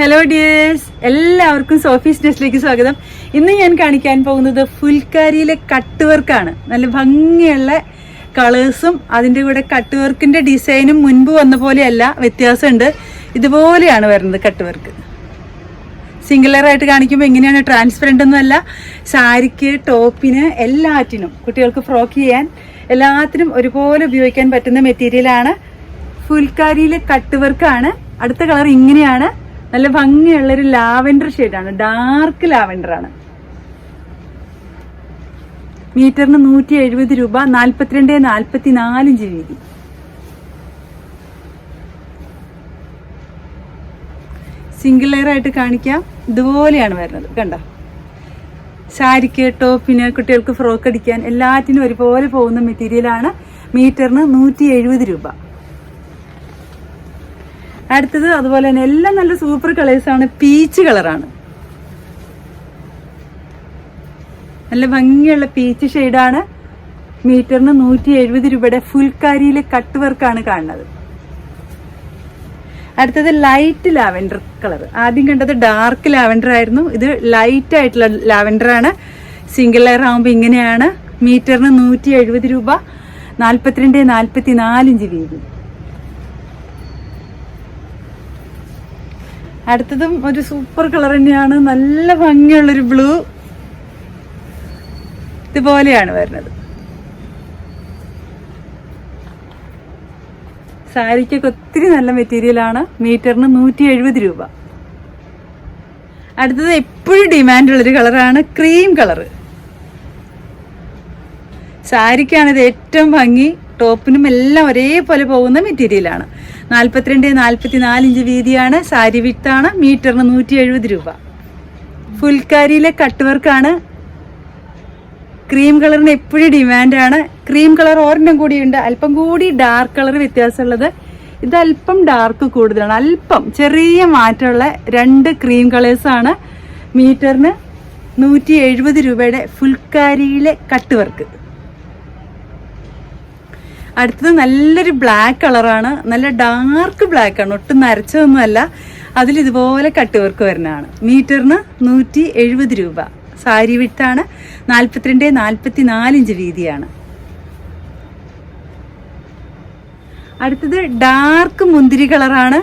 Hello dears എല്ലാവർക്കും സോഫീസ് ഡെസ്റ്റിലേക്ക് സ്വാഗതം. ഇന്ന് ഞാൻ കാണിക്കാൻ പോകുന്നത് ഫുൽക്കാരിയിലെ കട്ട് വർക്കാണ് നല്ല ഭംഗിയുള്ള കളേഴ്സും അതിന്റെ കൂടെ കട്ട് വർക്കിന്റെ ഡിസൈനും മുൻപ് വന്ന പോലെയല്ല വ്യത്യാസമുണ്ട്. ഇതുപോലെയാണ് വരുന്നത് കട്ട് വർക്ക് സിംഗിൾ ആയിട്ട് കാണിക്കുമ്പോൾ എങ്ങനെയാണ് ട്രാൻസ്പെറന്റ് ഒന്നുമല്ല സാരിക്ക് ടോപ്പിന് എല്ലാറ്റിനും കുട്ടികൾക്ക് ഫ്രോക്ക് ചെയ്യാൻ എല്ലാത്തിനും ഒരുപോലെ ഉപയോഗിക്കാൻ പറ്റുന്ന മെറ്റീരിയലാണ് ഫുൽക്കാരിയിലെ കട്ട് വർക്കാണ് അടുത്ത കളർ ഇങ്ങനെയാണ്. നല്ല ഭംഗിയുള്ള ഒരു ലാവൻഡർ ഷെയ്ഡാണ്. ഡാർക്ക് ലാവൻഡർ ആണ് മീറ്ററിന് നൂറ്റി എഴുപത് രൂപ നാൽപ്പത്തിരണ്ട് നാൽപ്പത്തി നാലിഞ്ച് വീതി സിംഗിൾ ലെയർ ആയിട്ട് കാണിക്കാം. ഇതുപോലെയാണ് വരുന്നത്. കണ്ട? സാരിക്ക് ടോപ്പിന് കുട്ടികൾക്ക് ഫ്രോക്ക് അടിക്കാൻ എല്ലാറ്റിനും ഒരുപോലെ പോകുന്ന മെറ്റീരിയലാണ് മീറ്ററിന് നൂറ്റി രൂപ. അടുത്തത് അതുപോലെ തന്നെ എല്ലാം നല്ല സൂപ്പർ കളേഴ്സാണ് പീച്ച് കളറാണ് നല്ല ഭംഗിയുള്ള പീച്ച് ഷെയ്ഡാണ് മീറ്ററിന് നൂറ്റി എഴുപത് രൂപയുടെ ഫുൽക്കാരിയിലെ കട്ട് വർക്കാണ് കാണുന്നത്. അടുത്തത് ലൈറ്റ് ലാവൻഡർ കളർ ആദ്യം കണ്ടത് ഡാർക്ക് ലാവൻഡർ ആയിരുന്നു. ഇത് ലൈറ്റ് ആയിട്ടുള്ള ലാവൻഡർ ആണ്. സിംഗിൾ ലെയർ ആകുമ്പോൾ ഇങ്ങനെയാണ്. മീറ്ററിന് നൂറ്റി എഴുപത് രൂപ. നാൽപ്പത്തിരണ്ട് നാൽപ്പത്തി നാലിഞ്ച് വീതി. അടുത്തതും ഒരു സൂപ്പർ കളർ തന്നെയാണ്. നല്ല ഭംഗിയുള്ളൊരു ബ്ലൂ ഇതുപോലെയാണ് വരുന്നത്. സാരിക്കൊക്കെ ഒത്തിരി നല്ല മെറ്റീരിയലാണ് മീറ്ററിന് നൂറ്റി എഴുപത് രൂപ. അടുത്തത് എപ്പോഴും ഡിമാൻഡുള്ളൊരു കളറാണ് ക്രീം കളർ സാരിക്കാണിത് ഏറ്റവും ഭംഗി. ടോപ്പിനും എല്ലാം ഒരേപോലെ പോകുന്ന മെറ്റീരിയലാണ് നാൽപ്പത്തിരണ്ട് നാൽപ്പത്തി നാലിഞ്ച് വീതിയാണ് സാരി വിത്താണ് മീറ്ററിന് നൂറ്റി എഴുപത് രൂപ. ഫുൽക്കാരിയിലെ കട്ട് വർക്കാണ് ക്രീം കളറിന് എപ്പോഴും ഡിമാൻഡാണ് ക്രീം കളർ ഒരെണ്ണം കൂടിയുണ്ട്. അല്പം കൂടി ഡാർക്ക് കളർ വ്യത്യാസമുള്ളത്. ഇത് അല്പം ഡാർക്ക് കൂടുതലാണ്. അല്പം ചെറിയ മാറ്റമുള്ള രണ്ട് ക്രീം കളേഴ്സാണ് മീറ്ററിന് നൂറ്റി എഴുപത് രൂപയുടെ ഫുൽക്കാരിയിലെ കട്ട് വർക്ക് അടുത്തത് നല്ലൊരു ബ്ലാക്ക് കളറാണ് നല്ല ഡാർക്ക് ബ്ലാക്ക് ആണ്. ഒട്ടും നരച്ചതൊന്നുമല്ല. അതിൽ ഇതുപോലെ കട്ട് വർക്ക് വരുന്നതാണ്. മീറ്ററിന് നൂറ്റി എഴുപത് രൂപ. സാരി വിട്ടാണ് നാൽപ്പത്തിരണ്ട് നാൽപ്പത്തി നാലിഞ്ച് വീതിയാണ്. അടുത്തത് ഡാർക്ക് മുന്തിരി കളറാണ്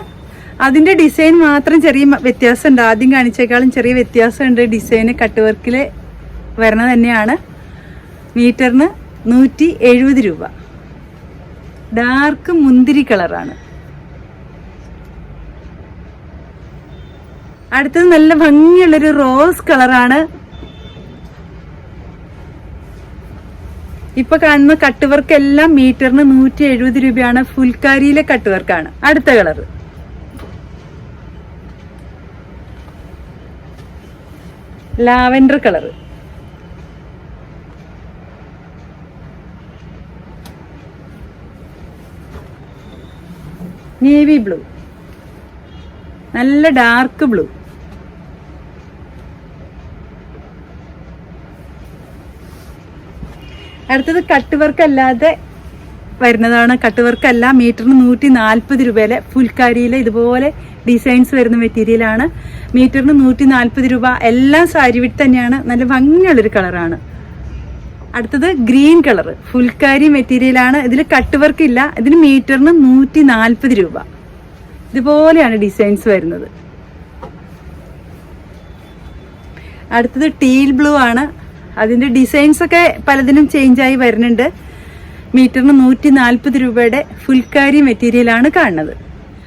അതിന്റെ ഡിസൈൻ മാത്രം ചെറിയ വ്യത്യാസമുണ്ട്. ആദ്യം കാണിച്ചേക്കാളും ചെറിയ വ്യത്യാസമുണ്ട്. ഡിസൈന് കട്ട് വർക്കിൽ വരണ തന്നെയാണ്. മീറ്ററിന് നൂറ്റി എഴുപത് രൂപ. ഡാർക്ക് മുന്തിരി കളറാണ്. അടുത്തത് നല്ല ഭംഗിയുള്ളൊരു റോസ് കളറാണ്. ഇപ്പൊ കാണുന്ന കട്ട് വർക്ക് എല്ലാം മീറ്ററിന് നൂറ്റി എഴുപത് രൂപയാണ്. ഫുൽക്കാരിയിലെ കട്ട് വർക്കാണ് അടുത്ത colour lavender colour navy blue നല്ല ഡാർക്ക് ബ്ലൂ അടുത്തത് കട്ട് വർക്ക് അല്ലാതെ വരുന്നതാണ്. കട്ട് വർക്ക് അല്ല. മീറ്ററിന് നൂറ്റി നാൽപ്പത് രൂപയിലെ ഫുൽക്കാരിയിലെ ഇതുപോലെ ഡിസൈൻസ് വരുന്ന മെറ്റീരിയലാണ് മീറ്ററിന് നൂറ്റി നാൽപ്പത് രൂപ. എല്ലാം സാരി വിട്ട് തന്നെയാണ്. നല്ല ഭംഗിയുള്ളൊരു കളറാണ് അടുത്തത് ഗ്രീൻ കളർ ഫുൽക്കാരി മെറ്റീരിയലാണ് ഇതിൽ കട്ട് വർക്ക് ഇല്ല. ഇതിന് മീറ്ററിന് നൂറ്റി നാൽപ്പത് രൂപ. ഇതുപോലെയാണ് ഡിസൈൻസ് വരുന്നത്. അടുത്തത് ടീൽ ബ്ലൂ ആണ്. അതിന്റെ ഡിസൈൻസ് ഒക്കെ പലതിനും ആയി വരുന്നുണ്ട്. മീറ്ററിന് നൂറ്റി നാൽപ്പത് രൂപയുടെ ഫുൽക്കാരി മെറ്റീരിയലാണ് കാണുന്നത്.